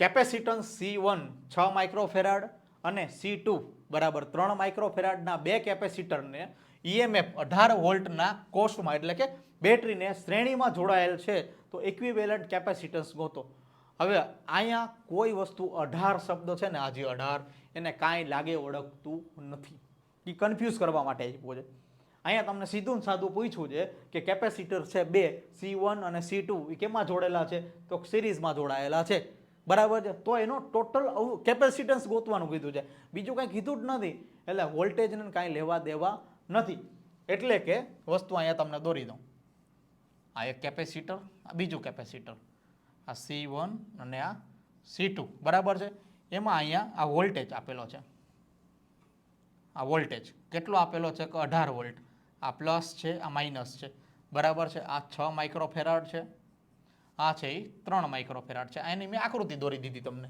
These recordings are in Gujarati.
કેપેસિટન્સ સી વન છ માઇક્રોફેરાડ અને સી ટુ બરાબર ત્રણ માઇક્રોફેરાડના બે કેપેસિટરને ઈએમએફ અઢાર વોલ્ટના કોષમાં, એટલે કે બેટરીને શ્રેણીમાં જોડાયેલ છે, તો ઇક્વિવેલન્ટ કેપેસિટન્સ ગોતો. હવે અહીંયા કોઈ વસ્તુ અઢાર શબ્દ છે ને આજે અઢાર, એને કાંઈ લાગે ઓળખતું નથી. એ કન્ફ્યુઝ કરવા માટે આપ્યું છે. અહીંયા તમને સીધું સાદું પૂછ્યું છે કે કેપેસિટર છે બે સી વન અને સી ટુ એ કેમાં જોડેલા છે? તો સિરીઝમાં જોડાયેલા છે. બરાબર છે? તો એનો ટોટલ કેપેસિટન્સ ગોતવાનું કીધું છે. બીજું કાંઈ કીધું જ નથી. એટલે વોલ્ટેજને કાંઈ લેવા દેવા નથી. એટલે કે વસ્તુ અહીંયા તમને દોરી દઉં. આ એક કેપેસિટર આ બીજું કેપેસિટર આ સી વન અને આ સી ટુ બરાબર છે? એમાં અહીંયા આ વોલ્ટેજ આપેલો છે. આ વોલ્ટેજ કેટલો આપેલો છે? કે અઢાર વોલ્ટ આ પ્લસ છે, આ માઇનસ છે. બરાબર છે? આ છ માઇક્રોફેરાડ છે. આ છે એ ત્રણ માઇક્રોફેરાડ છે. એની મેં આકૃતિ દોરી દીધી તમને.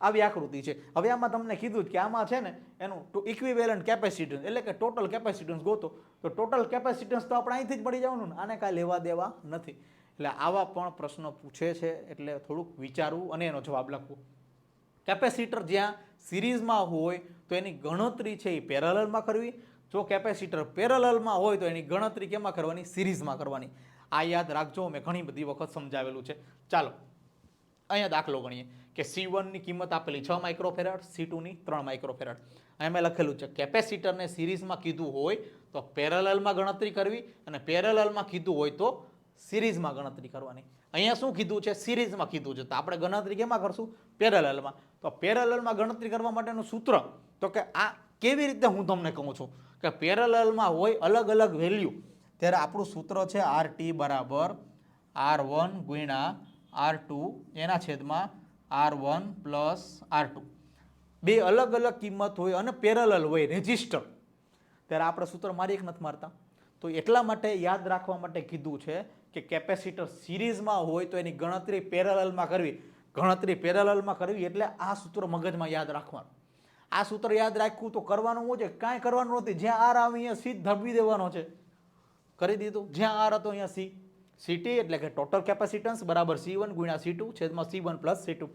આવી આકૃતિ છે. હવે આમાં તમને કીધું કે આમાં છે ને એનું ઇક્વિવેલન્ટ કેપેસિટન્સ એટલે કે ટોટલ કેપેસિટન્સ ગોતો. તો ટોટલ કેપેસિટન્સ તો આપણે અહીંથી જ પડી જવાનું ને. આને કાંઈ લેવા દેવા નથી. એટલે આવા પણ પ્રશ્નો પૂછે છે એટલે થોડુંક વિચારવું અને એનો જવાબ લખવો કેપેસિટર જ્યાં સિરીઝમાં હોય તો એની ગણતરી છે એ પેરેલલમાં કરવી. જો કેપેસિટર પેરેલલમાં હોય તો એની ગણતરી કેમાં કરવાની? સિરીઝમાં કરવાની. આ યાદ રાખજો મેં ઘણી બધી વખત સમજાવેલું છે. ચાલો, અહીંયા દાખલો ગણીએ કે સી વનની કિંમત આપેલી છ માઇક્રોફેરાડ સી ટુની ત્રણ માઇક્રોફેરાડ અહીંયા મેં લખેલું છે કેપેસિટરને સિરીઝમાં કીધું હોય તો પેરેલલમાં ગણતરી કરવી અને પેરેલલમાં કીધું હોય તો સિરીઝમાં ગણતરી કરવાની. અહીંયા શું કીધું છે? સિરીઝમાં કીધું છે. તો આપણે ગણતરી કેમાં કરશું? પેરેલલમાં. તો પેરેલલમાં ગણતરી કરવા માટેનું સૂત્ર, તો કે આ કેવી રીતે હું તમને કહું છું? કે પેરેલલમાં હોય અલગ અલગ વેલ્યુ. ત્યારે આપણું સૂત્ર છે આર ટી બરાબર આર વન ગુણ્યા આર ટુ એના છેદમાં R one plus R two બે અલગ અલગ કિંમત હોય અને પેરેલલ હોય રેજિસ્ટર ત્યારે આપણે સૂત્ર મારી એક નથી મારતા. તો એટલા માટે યાદ રાખવા માટે કીધું છે કે કેપેસિટર સિરીઝમાં હોય તો એની ગણતરી પેરેલલમાં કરવી. ગણતરી પેરેલલમાં કરવી એટલે આ સૂત્ર મગજમાં યાદ રાખવાનું. આ સૂત્ર યાદ રાખવું તો કરવાનું શું છે? કાંઈ કરવાનું નથી. જ્યાં આર આવી અહીંયા સી ધબી દેવાનો છે. કરી દીધું. જ્યાં આર હતો અહીંયા સી સીટી એટલે કે ટોટલ કેપેસિટન્સ બરાબર સી વન ગુણ્યા સી ટુ છેદમાં C one plus C two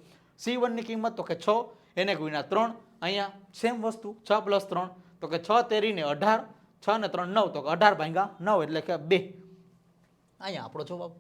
C વનની કિંમત તો કે છ, એને ગુણ્યા ત્રણ. અહીંયા સેમ વસ્તુ, છ પ્લસ ત્રણ. તો કે છ તેરીને અઢાર, છ ને ત્રણ નવ. તો કે અઢાર ભાંગા નવ એટલે કે બે. અહીંયા આપણો જવાબ